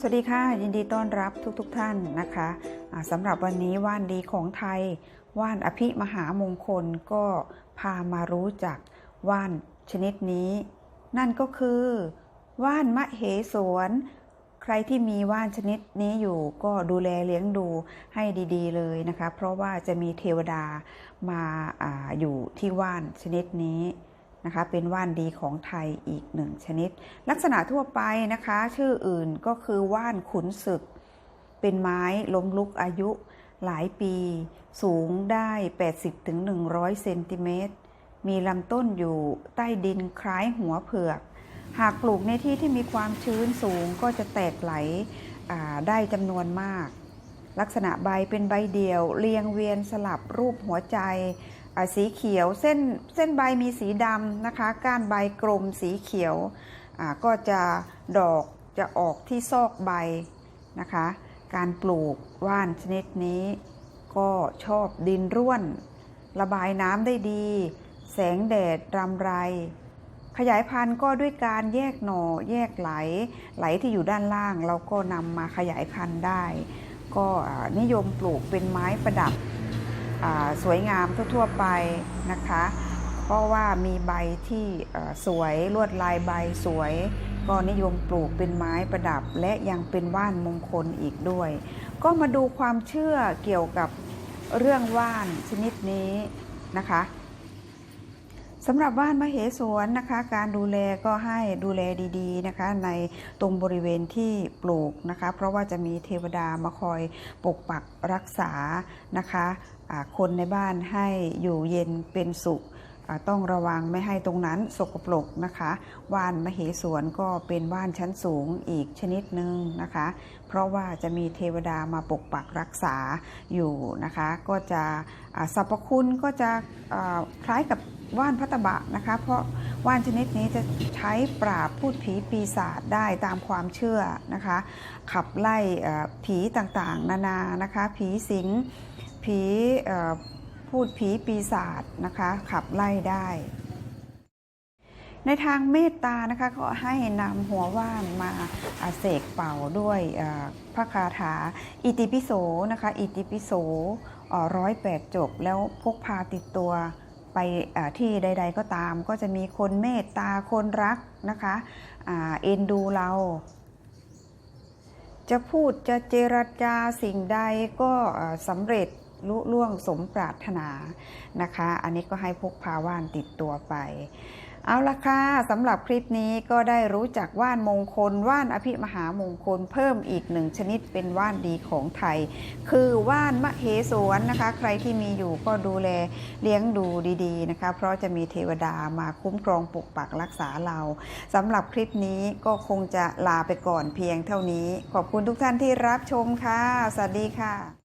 สวัสดีค่ะ ยินดีต้อนรับทุกๆทท่านนะคะอ่าสำหรับวันนี้ว่านดีของไทย ว่านอภิมหามงคลก็พามารู้จักว่านชนิดนี้ นั่นก็คือว่านมะเหสวนใครที่มีว่านชนิดนี้อยู่ก็ดูแลเลี้ยงดูให้ดี ๆ เลยนะคะ เพราะว่าจะมีเทวดามาอาอยู่ที่ว่านชนิดนี้ นะคะเป็นว่านดีของไทยอีกหนึ่งชนิด ลักษณะทั่วไปนะคะ ชื่ออื่นก็คือว่านขุนศึก เป็นไม้ล้มลุกอายุหลายปี สูงได้ 80-100เซนติเมตรมีลำต้นอยู่ใต้ดินคล้ายหัวเผือก หากปลูกในที่ที่มีความชื้นสูงก็จะแตกไหลได้จำนวนมาก ลักษณะใบเป็นใบเดี่ยว เรียงเวียนสลับรูปหัวใจ สีเขียวเส้นเส้นใบมีสีดำนะคะ ก้านใบกลมสีเขียวก็จะดอกจะออกที่ซอกใบนะคะ การปลูกว่านชนิดนี้ ก็ชอบดินร่วน ระบายน้ำได้ดี แสงแดดรำไร ขยายพันธุ์ก็ด้วยการแยกหน่อแยกไหล ไหลที่อยู่ด้านล่างเราก็นำมาขยายพันธุ์ได้ ก็นิยมปลูกเป็นไม้ประดับ สวยงามทั่วๆไปนะคะ เพราะว่ามีใบที่สวยลวดลายใบสวย ก็นิยมปลูกเป็นไม้ประดับ และยังเป็นว่านมงคลอีกด้วย ก็มาดูความเชื่อเกี่ยวกับเรื่องว่านชนิดนี้นะคะ สำหรับว่านมเหสวนนะคะ การดูแลก็ให้ดูแลดีๆนะคะ ในตรงบริเวณที่ปลูกนะคะ เพราะว่าจะมีเทวดามาคอยปกปักรักษานะคะคนในบ้านให้อยู่เย็นเป็นสุขต้องระวังไม่ให้ตรงนั้นสกปรกนะคะว่านมเหสวนก็เป็นว่านชั้นสูงอีกชนิดหนึ่งนะคะ เพราะว่าจะมีเทวดามาปกปักรักษาอยู่นะคะ ก็จะสรรพคุณก็จะคล้ายกับ ว่านพัตตบะนะคะ เพราะว่านชนิดนี้จะใช้ปราบพูดผีปีศาจได้ตามความเชื่อนะคะ ขับไล่ผีต่างๆ นานานะคะ ผีสิงผีพูดผีปีศาจนะคะ ขับไล่ได้ ในทางเมตตานะคะก็ให้นำหัวว่านมาเสกเป่าด้วยพระคาถาอิติปิโสนะคะ อิติปิโสร้อยแปดจบแล้วพกพาติดตัว ไปที่ใด ๆ ก็ตาม ก็จะมีคนเมตตาคนรักนะคะเอ็นดูเรา จะพูดจะเจรจาสิ่งใดก็สำเร็จลุล่วงสมปรารถนานะคะ อันนี้ก็ให้พกพาว่านติดตัวไป เอาละค่ะสำหรับคลิปนี้ก็ได้รู้จักว่านมงคล ว่านอภิมหามงคลเพิ่มอีกหนึ่งชนิดเป็นว่านดีของไทย คือว่านมะเหสวนนะคะ ใครที่มีอยู่ก็ดูแลเลี้ยงดูดีๆนะคะ เพราะจะมีเทวดามาคุ้มครองปกปักรักษาเราสำหรับคลิปนี้ก็คงจะลาไปก่อนเพียงเท่านี้ ขอบคุณทุกท่านที่รับชมค่ะ สวัสดีค่ะ